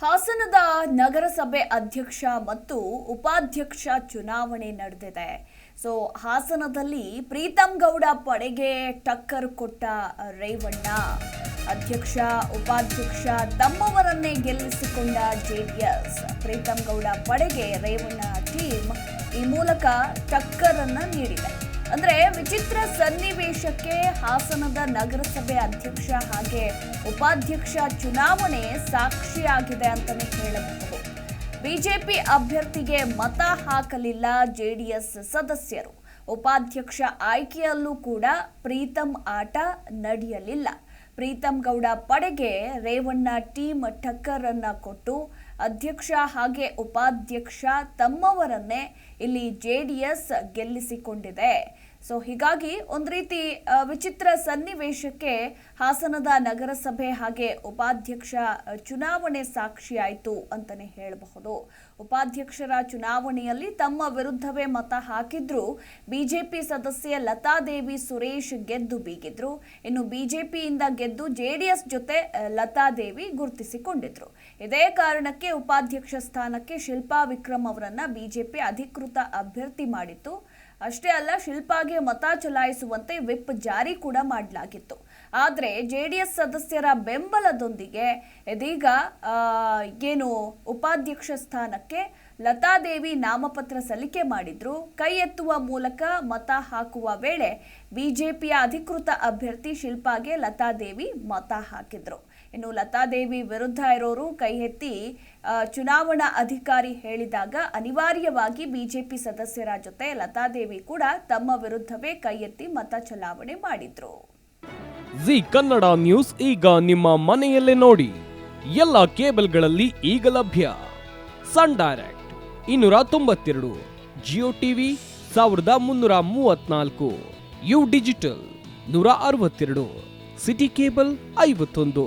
ಹಾಸನದ ನಗರಸಭೆ ಅಧ್ಯಕ್ಷ ಮತ್ತು ಉಪಾಧ್ಯಕ್ಷ ಚುನಾವಣೆ ನಡೆದಿದೆ. ಸೊ ಹಾಸನದಲ್ಲಿ ಪ್ರೀತಂ ಗೌಡ ಪಡೆಗೆ ಟಕ್ಕರ್ ಕೊಟ್ಟ ರೇವಣ್ಣ. ಅಧ್ಯಕ್ಷ, ಉಪಾಧ್ಯಕ್ಷ ತಮ್ಮವರನ್ನೇ ಗೆಲ್ಲಿಸಿಕೊಂಡ ಜೆಡಿಎಸ್. ಪ್ರೀತಂ ಗೌಡ ಪಡೆಗೆ ರೇವಣ್ಣ ಟೀಮ್ ಈ ಮೂಲಕ ಟಕ್ಕರನ್ನು ನೀಡಿದೆ. ಅಂದ್ರೆ ವಿಚಿತ್ರ ಸನ್ನಿವೇಶಕ್ಕೆ ಹಾಸನದ ನಗರಸಭೆ ಅಧ್ಯಕ್ಷ ಹಾಗೆ ಉಪಾಧ್ಯಕ್ಷ ಚುನಾವಣೆ ಸಾಕ್ಷಿಯಾಗಿದೆ ಅಂತಾನೆ ಹೇಳಬಹುದು. ಬಿಜೆಪಿ ಅಭ್ಯರ್ಥಿಗೆ ಮತ ಹಾಕಲಿಲ್ಲ ಜೆಡಿಎಸ್ ಸದಸ್ಯರು. ಉಪಾಧ್ಯಕ್ಷ ಆಯ್ಕೆಯಲ್ಲೂ ಕೂಡ ಪ್ರೀತಮ್ ಆಟ ನಡೆಯಲಿಲ್ಲ. ಪ್ರೀತಂ ಗೌಡ ಪಡೆಗೆ ರೇವಣ್ಣ ಟೀಮ್ ಟಕ್ಕರ್ ಅನ್ನ ಕೊಟ್ಟು ಅಧ್ಯಕ್ಷ ಹಾಗೆ ಉಪಾಧ್ಯಕ್ಷ ತಮ್ಮವರನ್ನೇ ಇಲ್ಲಿ ಜೆಡಿಎಸ್ ಗೆಲ್ಲಿಸಿಕೊಂಡಿದೆ. ಸೊ ಹೀಗಾಗಿ ಒಂದು ರೀತಿ ವಿಚಿತ್ರ ಸನ್ನಿವೇಶಕ್ಕೆ ಹಾಸನದ ನಗರಸಭೆ ಹಾಗೆ ಉಪಾಧ್ಯಕ್ಷ ಚುನಾವಣೆ ಸಾಕ್ಷಿಯಾಯಿತು ಅಂತಾನೆ ಹೇಳಬಹುದು. ಉಪಾಧ್ಯಕ್ಷರ ಚುನಾವಣೆಯಲ್ಲಿ ತಮ್ಮ ವಿರುದ್ಧವೇ ಮತ ಹಾಕಿದ್ರು. ಬಿಜೆಪಿ ಸದಸ್ಯೆ ಲತಾದೇವಿ ಸುರೇಶ್ ಗೆದ್ದು ಬೀಗಿದ್ರು. ಇನ್ನು ಬಿಜೆಪಿಯಿಂದ ಗೆದ್ದು ಜೆಡಿಎಸ್ ಜೊತೆ ಲತಾದೇವಿ ಗುರುತಿಸಿಕೊಂಡಿದ್ರು. ಇದೇ ಕಾರಣಕ್ಕೆ ಉಪಾಧ್ಯಕ್ಷ ಸ್ಥಾನಕ್ಕೆ ಶಿಲ್ಪಾ ವಿಕ್ರಮ್ ಅವರನ್ನ ಬಿಜೆಪಿ ಅಧಿಕೃತ ಅಭ್ಯರ್ಥಿ ಮಾಡಿತ್ತು. ಅಷ್ಟೇ ಅಲ್ಲ, ಶಿಲ್ಪಾಗೆ ಮತ ಚಲಾಯಿಸುವಂತೆ ವಿಪ್ ಜಾರಿ ಕೂಡ ಮಾಡಲಾಗಿತ್ತು. ಆದರೆ ಜೆಡಿಎಸ್ ಸದಸ್ಯರ ಬೆಂಬಲದೊಂದಿಗೆ ಇದೀಗ ಏನು ಉಪಾಧ್ಯಕ್ಷ ಸ್ಥಾನಕ್ಕೆ ಲತಾದೇವಿ ನಾಮಪತ್ರ ಸಲ್ಲಿಕೆ ಮಾಡಿದ್ರು. ಕೈ ಎತ್ತುವ ಮೂಲಕ ಮತ ಹಾಕುವ ವೇಳೆ ಬಿಜೆಪಿಯ ಅಧಿಕೃತ ಅಭ್ಯರ್ಥಿ ಶಿಲ್ಪಾಗೆ ಲತಾದೇವಿ ಮತ ಹಾಕಿದ್ರು. ಇನ್ನು ಲತಾದೇವಿ ವಿರುದ್ಧ ಇರೋರು ಕೈ ಎತ್ತಿ ಚುನಾವಣಾ ಅಧಿಕಾರಿ ಹೇಳಿದಾಗ ಅನಿವಾರ್ಯವಾಗಿ ಬಿಜೆಪಿ ಸದಸ್ಯರ ಜೊತೆ ಲತಾದೇವಿ ಕೂಡ ತಮ್ಮ ವಿರುದ್ಧವೇ ಕೈ ಎತ್ತಿ ಮತ ಚಲಾವಣೆ ಮಾಡಿದ್ರು. ಜಿ ಕನ್ನಡ ನ್ಯೂಸ್ ಈಗ ನಿಮ್ಮ ಮನೆಯಲ್ಲೇ ನೋಡಿ. ಎಲ್ಲ ಕೇಬಲ್ಗಳಲ್ಲಿ ಈಗ ಲಭ್ಯ. ಸನ್ ಡೈರೆಕ್ಟ್ ಇನ್ನೂರ ತೊಂಬತ್ತೆರಡು, ಜಿಯೋ ಟಿವಿ ಸಾವಿರದ ಮುನ್ನೂರ ಮೂವತ್ನಾಲ್ಕು ಯು ಡಿಜಿಟಲ್ ನೂರ ಅರವತ್ತೆರಡು, ಸಿಟಿ ಕೇಬಲ್ ಐವತ್ತೊಂದು.